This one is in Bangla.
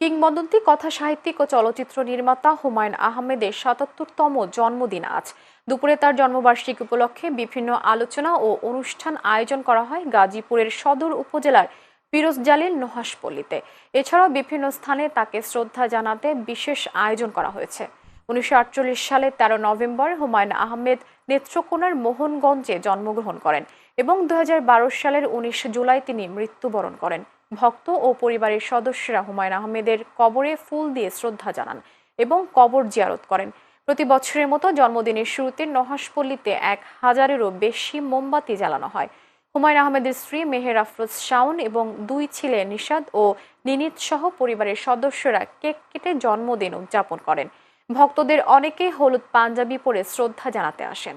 কিংবদন্তি কথা সাহিত্যিক ও চলচ্চিত্র নির্মাতা হুমায়ুন আহমেদের সাতাত্তরতম জন্মদিন আজ। দুপুরে তার জন্মবার্ষিকী উপলক্ষে বিভিন্ন আলোচনা ও অনুষ্ঠান আয়োজন করা হয় গাজীপুরের সদর উপজেলার পিরোজ জালিল নুহাসপল্লীতে এছাড়াও বিভিন্ন স্থানে তাকে শ্রদ্ধা জানাতে বিশেষ আয়োজন করা হয়েছে। উনিশশো আটচল্লিশ সালে তেরো নভেম্বর হুমায়ুন আহমেদ নেত্রকোনার মোহনগঞ্জে জন্মগ্রহণ করেন এবং দু হাজার বারো সালের উনিশ জুলাই তিনি মৃত্যুবরণ করেন। ভক্ত ও পরিবারের সদস্যরা হুমায়ুন আহমেদের কবরে ফুল দিয়ে শ্রদ্ধা জানান এবং কবর জিয়ারত করেন। প্রতি বছরের মতো জন্মদিনের শুরুতে নহাসপল্লীতে এক হাজারেরও বেশি মোমবাতি জ্বালানো হয়। হুমায়ুন আহমেদের স্ত্রী মেহের আফরোজ শাওন এবং দুই ছেলে নিষাদ ও নিনিত সহ পরিবারের সদস্যরা কেক কেটে জন্মদিন উদযাপন করেন। ভক্তদের অনেকেই হলুদ পাঞ্জাবি পরে শ্রদ্ধা জানাতে আসেন।